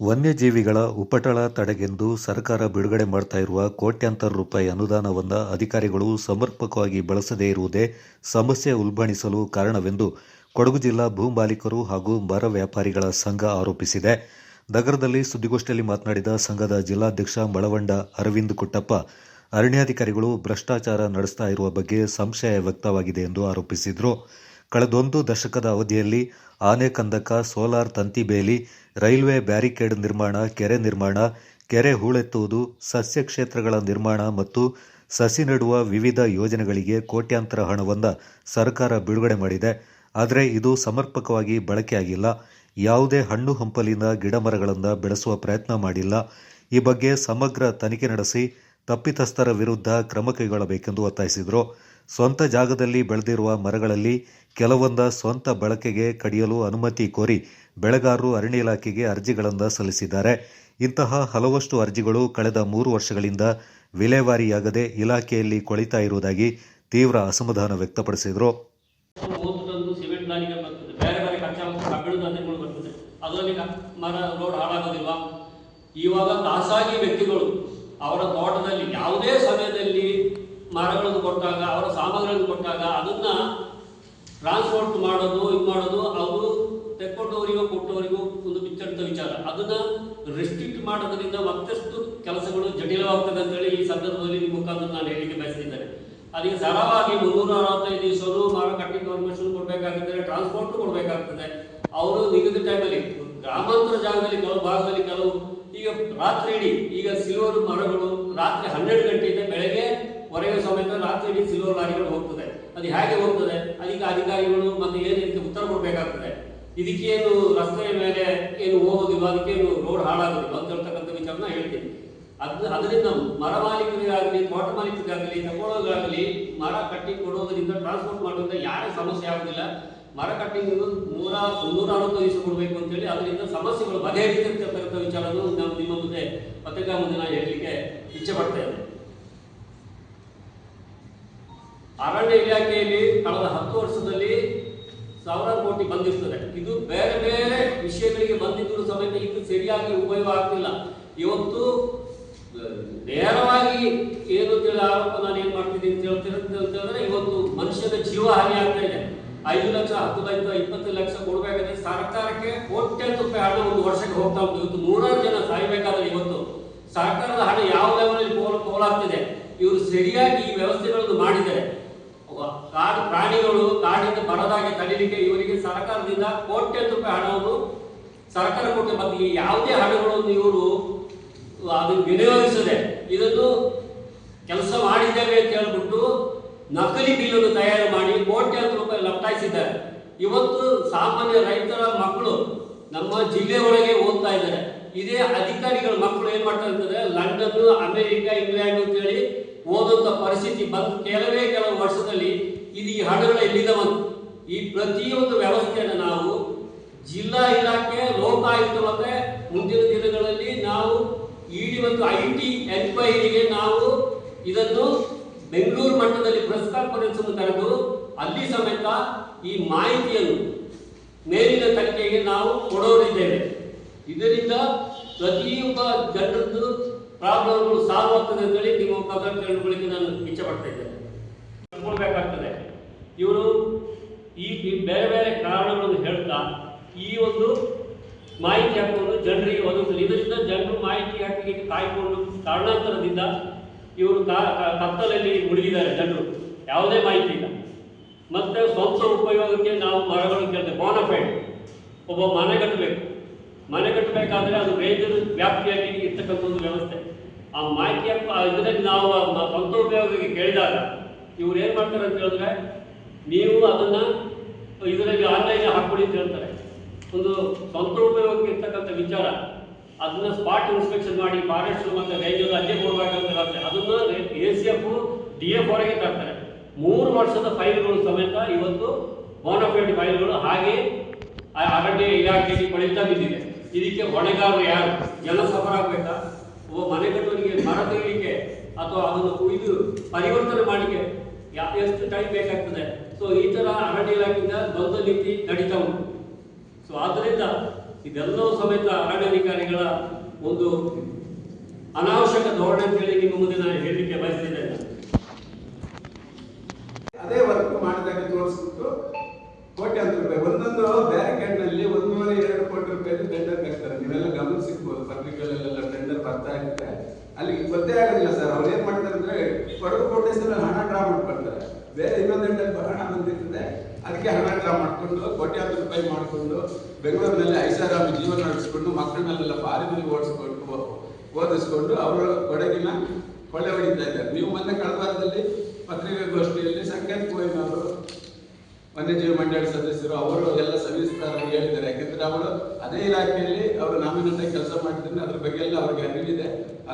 ವನ್ಯಜೀವಿಗಳ ಉಪಟಳ ತಡೆಗೆಂದು ಸರ್ಕಾರ ಬಿಡುಗಡೆ ಮಾಡ್ತಾ ಇರುವ ಕೋಟ್ಯಾಂತರ ರೂಪಾಯಿ ಅನುದಾನವನ್ನು ಅಧಿಕಾರಿಗಳು ಸಮರ್ಪಕವಾಗಿ ಬಳಸದೇ ಇರುವುದೇ ಸಮಸ್ಯೆ ಉಲ್ಬಣಿಸಲು ಕಾರಣವೆಂದು ಕೊಡಗು ಜಿಲ್ಲಾ ಭೂ ಮಾಲೀಕರು ಹಾಗೂ ಮರ ವ್ಯಾಪಾರಿಗಳ ಸಂಘ ಆರೋಪಿಸಿದೆ. ನಗರದಲ್ಲಿ ಸುದ್ದಿಗೋಷ್ಠಿಯಲ್ಲಿ ಮಾತನಾಡಿದ ಸಂಘದ ಜಿಲ್ಲಾಧ್ಯಕ್ಷ ಮಳವಂಡ ಅರವಿಂದ್ ಕುಟ್ಟಪ್ಪ, ಅರಣ್ಯಾಧಿಕಾರಿಗಳು ಭ್ರಷ್ಟಾಚಾರ ನಡೆಸ್ತಾ ಇರುವ ಬಗ್ಗೆ ಸಂಶಯ ವ್ಯಕ್ತವಾಗಿದೆ ಎಂದು ಆರೋಪಿಸಿದರು. ಕಳೆದೊಂದು ದಶಕದ ಅವಧಿಯಲ್ಲಿ ಆನೆ ಕಂದಕ, ಸೋಲಾರ್ ತಂತಿ ಬೇಲಿ, ರೈಲ್ವೆ ಬ್ಯಾರಿಕೇಡ್ ನಿರ್ಮಾಣ, ಕೆರೆ ನಿರ್ಮಾಣ, ಕೆರೆ ಹೂಳೆತ್ತುವುದು, ಸಸ್ಯ ಕ್ಷೇತ್ರಗಳ ನಿರ್ಮಾಣ ಮತ್ತು ಸಸಿ ನೆಡುವ ವಿವಿಧ ಯೋಜನೆಗಳಿಗೆ ಕೋಟ್ಯಾಂತರ ಹಣವನ್ನು ಸರ್ಕಾರ ಬಿಡುಗಡೆ ಮಾಡಿದೆ. ಆದರೆ ಇದು ಸಮರ್ಪಕವಾಗಿ ಬಳಕೆಯಾಗಿಲ್ಲ. ಯಾವುದೇ ಹಣ್ಣು ಹಂಪಲಿನ ಗಿಡಮರಗಳನ್ನು ಬೆಳೆಸುವ ಪ್ರಯತ್ನ ಮಾಡಿಲ್ಲ. ಈ ಬಗ್ಗೆ ಸಮಗ್ರ ತನಿಖೆ ನಡೆಸಿ ತಪ್ಪಿತಸ್ಥರ ವಿರುದ್ಧ ಕ್ರಮ ಕೈಗೊಳ್ಳಬೇಕೆಂದು ಒತ್ತಾಯಿಸಿದರು. ಸ್ವಂತ ಜಾಗದಲ್ಲಿ ಬೆಳೆದಿರುವ ಮರಗಳಲ್ಲಿ ಕೆಲವೊಂದ ಸ್ವಂತ ಬಳಕೆಗೆ ಕಡಿಯಲು ಅನುಮತಿ ಕೋರಿ ಬೆಳೆಗಾರರು ಅರಣ್ಯ ಇಲಾಖೆಗೆ ಅರ್ಜಿಗಳನ್ನು ಸಲ್ಲಿಸಿದ್ದಾರೆ. ಇಂತಹ ಹಲವಷ್ಟು ಅರ್ಜಿಗಳು ಕಳೆದ ಮೂರು ವರ್ಷಗಳಿಂದ ವಿಲೇವಾರಿಯಾಗದೆ ಇಲಾಖೆಯಲ್ಲಿ ಕೊಳಿತಾ ಇರುವುದಾಗಿ ತೀವ್ರ ಅಸಮಾಧಾನ ವ್ಯಕ್ತಪಡಿಸಿದರು. ಇವಾಗ ಖಾಸಗಿ ವ್ಯಕ್ತಿಗಳು ಅವರ ತೋಟದಲ್ಲಿ ಯಾವುದೇ ಸಮಯದಲ್ಲಿ ಮರಗಳನ್ನು ಕೊಟ್ಟಾಗ, ಅವರ ಸಾಮಗ್ರಿಗಳನ್ನು ಕೊಟ್ಟಾಗ ಅದನ್ನ ಟ್ರಾನ್ಸ್ಪೋರ್ಟ್ ಮಾಡೋದು, ಇದು ಮಾಡೋದು ಅವರು ತೆಕ್ಕೊಂಡವರಿಗೂ ಕೊಟ್ಟವರಿಗೂ ಒಂದು ಬಿಚ್ಚಂತ ವಿಚಾರ. ಅದನ್ನ ರೆಸ್ಟ್ರಿಕ್ಟ್ ಮಾಡೋದ್ರಿಂದ ಮತ್ತಷ್ಟು ಕೆಲಸಗಳು ಜಟಿಲವಾಗ್ತದೆ ಅಂತೇಳಿ ಈ ಸಂದರ್ಭದಲ್ಲಿ ನಿಮ್ಮ ಮುಖಾಂತರ ನಾನು ಹೇಳಿಕೆ ಬಯಸಿದ್ದಾರೆ ಅದಕ್ಕೆ ಸರಳವಾಗಿ ಮುನ್ನೂರ ಅರವತ್ತೈದು ದಿವಸನು ಮಾರುಕಟ್ಟೆ ಪರ್ಮಿಷನ್ ಕೊಡಬೇಕಾಗ್ತದೆ ಟ್ರಾನ್ಸ್ಪೋರ್ಟ್ ಕೊಡಬೇಕಾಗ್ತದೆ. ಅವರು ನಿಗದಿತ ಟೈಮಲ್ಲಿ ಗ್ರಾಮಾಂತರ ಜಾಗದಲ್ಲಿ ಕೆಲವು ಭಾಗದಲ್ಲಿ ಕೆಲವು, ಈಗ ರಾತ್ರಿ ಇಡೀ, ಈಗ ಸಿಲ್ವರ್ ಮರಗಳು ರಾತ್ರಿ ಹನ್ನೆರಡು ಗಂಟೆಯಿಂದ ಬೆಳಗ್ಗೆ ಹೊರಗೆ ಸಮೇತ ರಾತ್ರಿ ಸಿಲ್ವರ್ ಲಾರಿಗಳು ಹೋಗ್ತದೆ. ಅದು ಹೇಗೆ ಹೋಗ್ತದೆ? ಅದಕ್ಕೆ ಅಧಿಕಾರಿಗಳು ಮತ್ತೆ ಏನು ಇದಕ್ಕೆ ಉತ್ತರ ಕೊಡಬೇಕಾಗ್ತದೆ? ಇದಕ್ಕೇನು ರಸ್ತೆಯ ಮೇಲೆ ಏನು ಹೋಗೋದಿಲ್ಲ ಅದಕ್ಕೇನು ರೋಡ್ ಹಾಳಾಗೋದಿಲ್ಲ ಅಂತ ಹೇಳ್ತಕ್ಕಂಥ ವಿಚಾರನ ಹೇಳ್ತೀನಿ. ಅದ್ ಅದರಿಂದ ಮರ ಮಾಲೀಕರಿಗಾಗಲಿ, ತೋಟ ಮಾಲೀಕರಿಗಾಗಲಿ ತಗೊಳ್ಳೋದಾಗಲಿ ಮರ ಕಟ್ಟಿ ಕೊಡೋದರಿಂದ ಟ್ರಾನ್ಸ್ಪೋರ್ಟ್ ಮಾಡೋದ್ರಿಂದ ಯಾರೇ ಸಮಸ್ಯೆ ಆಗೋದಿಲ್ಲ. ಮರ ಕಟ್ಟಿಂಗ್ ನೂರ ಮುನ್ನೂರ ಅರವತ್ತು ದಿವಸ ಕೊಡಬೇಕು ಅಂತೇಳಿ ಅದರಿಂದ ಸಮಸ್ಯೆಗಳು ಬಗೆಹರಿತಿರ್ತಕ್ಕಂಥ ವಿಚಾರವನ್ನು ನಾವು ನಿಮ್ಮ ಮುಂದೆ ಪತ್ರಿಕಾ ಮುಂದೆ ನಾನು ಹೇಳಲಿಕ್ಕೆ ಇಚ್ಛೆ ಪಡ್ತೇನೆ ಅರಣ್ಯ ಇಲಾಖೆಯಲ್ಲಿ ಕಳೆದ ಹತ್ತು ವರ್ಷದಲ್ಲಿ ಸಾವಿರಾರು ಕೋಟಿ ಬಂದಿರ್ತದೆ. ಇದು ಬೇರೆ ಬೇರೆ ವಿಷಯಗಳಿಗೆ ಬಂದಿದ್ದರೂ ಸಮೇತ ಇದು ಸರಿಯಾಗಿ ಉಪಯೋಗ ಆಗ್ತಿಲ್ಲ ಇವತ್ತು ನೇರವಾಗಿ ಏನು ಅಂತೇಳಿ ಆರೋಪ ನಾನು ಏನ್ ಮಾಡ್ತಿದ್ದೀನಿ ಅಂತ ಹೇಳ್ತೀನಿ ಇವತ್ತು ಮನುಷ್ಯನ ಜೀವ ಹಾನಿ ಆಗ್ತಾ ಇದೆ. ಐದು ಲಕ್ಷ, ಹತ್ತು ಲಕ್ಷ, ಇಪ್ಪತ್ತು ಲಕ್ಷ ಕೊಡಬೇಕಾದ್ರೆ ಸರ್ಕಾರಕ್ಕೆ ಕೋಟ್ಯಾಂತರ ರೂಪಾಯಿ ಹಣ ಒಂದು ವರ್ಷಕ್ಕೆ ಹೋಗ್ತಾ ಉಂಟು. ಇವತ್ತು ನೂರಾರು ಜನ ಸಾಯ್ಬೇಕಾದ್ರೆ ಇವತ್ತು ಸರ್ಕಾರದ ಹಣ ಯಾವ ಲೆವೆಲಲ್ಲಿ ಪೋಲ್ ಪೋಲಾಗ್ತಿದೆ ಇವರು ಸರಿಯಾಗಿ ಈ ವ್ಯವಸ್ಥೆಗಳನ್ನು ಮಾಡಿದ್ದಾರೆ. ವ- ಕಾಡು ಪ್ರಾಣಿಗಳು ಕಾಡಿಂದ ಬರದಾಗೆ ತಡೀಲಿಕ್ಕೆ ಇವರಿಗೆ ಸರ್ಕಾರದಿಂದ ಕೋಟ್ಯಾಂತರ ರೂಪಾಯಿ ಹಣವನ್ನು ಸರ್ಕಾರ ಕೊಟ್ಟು ಬಗ್ಗೆ ಯಾವುದೇ ಹಣಗಳನ್ನು ಇವರು ಅದು ವಿನಿಯೋಗಿಸದೆ ಇದನ್ನು ಕೆಲಸ ಮಾಡಿದ್ದೇವೆ ಅಂತ ಹೇಳ್ಬಿಟ್ಟು ನಕಲಿ ಬಿಲ್ಲನ್ನು ತಯಾರು ಮಾಡಿ ಕೋಟ್ಯಾಂತರ ರೂಪಾಯಿ ಲಪ್ಟಾಯಿಸಿದ್ದಾರೆ. ಇವತ್ತು ಸಾಮಾನ್ಯ ರೈತರ ಮಕ್ಕಳು ನಮ್ಮ ಜಿಲ್ಲೆ ಒಳಗೆ ಓದ್ತಾ ಇದ್ದಾರೆ. ಇದೇ ಅಧಿಕಾರಿಗಳ ಮಕ್ಕಳು ಏನ್ ಮಾಡ್ತಾರೆ ಅಂತಂದ್ರೆ ಲಂಡನ್, ಅಮೆರಿಕ, ಇಂಗ್ಲೆಂಡ್ ಅಂತೇಳಿ ಓದುವಂತ ಪರಿಸ್ಥಿತಿ ಬಂದು ಕೆಲವೇ ಕೆಲವು ವರ್ಷದಲ್ಲಿ ಇದು ಈ ಹಣಗಳು ಇಲ್ಲಿದ ಬಂತು. ಈ ಪ್ರತಿಯೊಂದು ವ್ಯವಸ್ಥೆಯನ್ನು ನಾವು ಜಿಲ್ಲಾ ಇಲಾಖೆ, ಲೋಕಾಯುಕ್ತ ಮತ್ತೆ ಮುಂದಿನ ದಿನಗಳಲ್ಲಿ ನಾವು ಇಡಿ ಮತ್ತು ಐ ಟಿ ಎನ್ಕ್ವೈರಿಗೆ ನಾವು ಇದನ್ನು ಬೆಂಗಳೂರು ಮಟ್ಟದಲ್ಲಿ ಪ್ರೆಸ್ ಕಾನ್ಫರೆನ್ಸ್ ಅನ್ನು ಕರೆದು ಅಲ್ಲಿ ಸಮೇತ ಈ ಮಾಹಿತಿಯನ್ನು ಮೇಲಿನ ತನಿಖೆಗೆ ನಾವು ಕೊಡೋರಿದ್ದೇವೆ. ಇದರಿಂದ ಪ್ರತಿಯೊಬ್ಬ ಜನರದ್ದು ಪ್ರಾಬ್ಲಮ್ಗಳು ಸಾಲ್ವ್ ಆಗ್ತದೆ ಅಂತೇಳಿ ತಿಳ್ಕೊಳ್ಳಿಕ್ಕೆ ನಾನು ಇಚ್ಛೆ ಪಡ್ತಾ ಇದ್ದೇನೆ. ಇವರು ಈ ಬೇರೆ ಬೇರೆ ಕಾರಣಗಳನ್ನು ಹೇಳ್ತಾ ಈ ಒಂದು ಮಾಹಿತಿ ಹಾಕೊಂಡು ಜನರಿಗೆ ಒದಗಿಸಲು ಇದರಿಂದ ಜನರು ಮಾಹಿತಿ ಹಾಕಿ ಕಾಯ್ಕೊಂಡು ಕಾರಣಾಂತರದಿಂದ ಇವರು ಕತ್ತಲಲ್ಲಿ ಮುಳುಗಿದ್ದಾರೆ ಜನರು. ಯಾವುದೇ ಮಾಹಿತಿ ಇಲ್ಲ. ಮತ್ತೆ ಸ್ವಂತ ಉಪಯೋಗಕ್ಕೆ ನಾವು ಮರಗಳನ್ನು ಕೇಳ್ತೇವೆ. ಬೋನಫೈಡ್ ಒಬ್ಬ ಮನೆ ಕಟ್ಟಬೇಕು. ಮನೆ ಕಟ್ಟಬೇಕಾದ್ರೆ ಅದು ರೇಂಜರ್ ವ್ಯಾಪ್ತಿಯಲ್ಲಿ ಇರ್ತಕ್ಕಂಥ ಒಂದು ವ್ಯವಸ್ಥೆ. ಆ ಮಾಹಿತಿ ಹಾಕು- ಇದರಲ್ಲಿ ನಾವು ಉಪಯೋಗಕ್ಕೆ ಕೇಳಿದಾಗ ಇವ್ರು ಏನ್ ಮಾಡ್ತಾರೆ ಅಂತ ಹೇಳಿದ್ರೆ, ನೀವು ಅದನ್ನ ಇದರಲ್ಲಿ ಆನ್ಲೈನ್ ಹಾಕೊಳ್ಳಿ ಅಂತ ಹೇಳ್ತಾರೆ. ಒಂದು ಸ್ವಂತ ಉಪಯೋಗಕ್ಕೆ ಇರ್ತಕ್ಕಂಥ ವಿಚಾರ, ಅದನ್ನ ಸ್ಪಾಟ್ ಇನ್ಸ್ಪೆಕ್ಷನ್ ಮಾಡಿ ಫಾರೆಸ್ಟ್ ಮತ್ತೆ ರೇಂಜರ್ ಅಲ್ಲೇ ಕೊಡಬೇಕಂತ ಹೇಳ್ತಾರೆ. ಅದನ್ನ A C F D F ಹೊರಗೆ ತರ್ತಾರೆ. ಮೂರು ವರ್ಷದ ಫೈಲ್ಗಳು ಸಮೇತ ಇವತ್ತು ಬೋನಫೈಡ್ ಫೈಲ್ಗಳು ಹಾಗೆ ಅರಣ್ಯ ಇಲಾಖೆಯಲ್ಲಿ ಪಡಿತಾ ಬಿದ್ದಿದೆ ಇದಕ್ಕೆ ಹೊಣೆಗಾರರು ಯಾರು? ಜನ ಸಫರ್ ಆಗ್ಬೇಕಾ? ಒಬ್ಬ ಮನೆ ಕಟ್ಟೋರಿಗೆ ಮರ ತೆಗಿಲಿಕ್ಕೆ ಅಥವಾ ಅದನ್ನು ಕುಯ್ದು ಪರಿವರ್ತನೆ ಮಾಡಲಿಕ್ಕೆ ಎಷ್ಟು ಟೈಮ್ ಬೇಕಾಗ್ತದೆ. ಸೊ ಈ ತರ ಅರಣ್ಯ ಇಲಾಖೆಯಿಂದ ದೊಡ್ಡ ನೀತಿ ನಡೀತಾ ಉಂಟು. ಸೊ ಆದ್ದರಿಂದ ಇದೆಲ್ಲವೂ ಸಮೇತ ಅರಣ್ಯಾಧಿಕಾರಿಗಳ ಒಂದು ಅನಾವಶ್ಯಕ ಧೋರಣೆ ಅಂತ ಹೇಳಿ ನಿಮ್ಮ ಮುಂದೆ ನಾನು ಹೇಳಲಿಕ್ಕೆ ಬಯಸ್ತಿದ್ದೇನೆ ಅದೇ ವರ್ಕ್ ಮಾಡಿದಾಗ ತೋರಿಸ್ಬಿಟ್ಟು ಕೋಟ್ಯಾಂತರ ರೂಪಾಯಿ ಒಂದೊಂದು ಬ್ಯಾರಿಕೇಡ್ನಲ್ಲಿ ಒಂದೂವರೆ ಎರಡು ಕೋಟಿ ರೂಪಾಯಿ ಟೆಂಡರ್ ಹಾಕ್ತಾರೆ ನೀವೆಲ್ಲ ಗಮನಿಸಿರ್ಬೋದು ಪತ್ರಿಕೆಗಳಲ್ಲೆಲ್ಲ ಟೆಂಡರ್ ಬರ್ತಾ ಇರುತ್ತೆ ಅಲ್ಲಿ ಗೊತ್ತೇ ಆಗೋದಿಲ್ಲ ಸರ್ ಅವ್ರು ಏನ್ ಮಾಡ್ತಾರೆ ಅಂದ್ರೆ ಕೊಡಗು ಹಣ ಡ್ರಾ ಮಾಡ್ಕೊಳ್ತಾರೆ. ಬೇರೆ ಇನ್ನೊಂದು ಟೆಂಡರ್ ಹಣ ಬಂದಿರ್ತದೆ, ಅದಕ್ಕೆ ಹಣ ಡ್ರಾ ಮಾಡ್ಕೊಂಡು, ಕೋಟ್ಯಾಂತರ ರೂಪಾಯಿ ಮಾಡಿಕೊಂಡು, ಬೆಂಗಳೂರಿನಲ್ಲಿ ಐಷಾರಾಮಿ ಜೀವನ ನಡೆಸ್ಕೊಂಡು ಮಕ್ಕಳನ್ನೆಲ್ಲ ಫಾರಿನ್ ಓಡಿಸ್ಕೊಂಡು, ಓದಿಸ್ಕೊಂಡು ಅವರು ಕೊಡಗಿನ ಕೊಳ್ಳೆ ಹೊಡಿತಾ ಇದ್ದಾರೆ. ನೀವು ಮೊನ್ನೆ ಕಳೆದ ವಾರದಲ್ಲಿ ಪತ್ರಿಕಾಗೋಷ್ಠಿಯಲ್ಲಿ ಸಂಕೇತ್ ಕೋಯಿನ್ ಅವರು ವನ್ಯಜೀವಿ ಮಂಡಳಿ ಸದಸ್ಯರು, ಅವರು ಎಲ್ಲ ಸವಿಸ್ತಾರ ಹೇಳಿದ್ದಾರೆ. ಯಾಕೆಂದ್ರೆ ಅವರು ಅದೇ ಇಲಾಖೆಯಲ್ಲಿ ಅವರು ನಾಮಿನಂತ ಕೆಲಸ ಮಾಡ್ತಿದ್ರೆ ಅದ್ರ ಬಗ್ಗೆ ಎಲ್ಲ ಅವ್ರಿಗೆ ಅರಿವಿದೆ.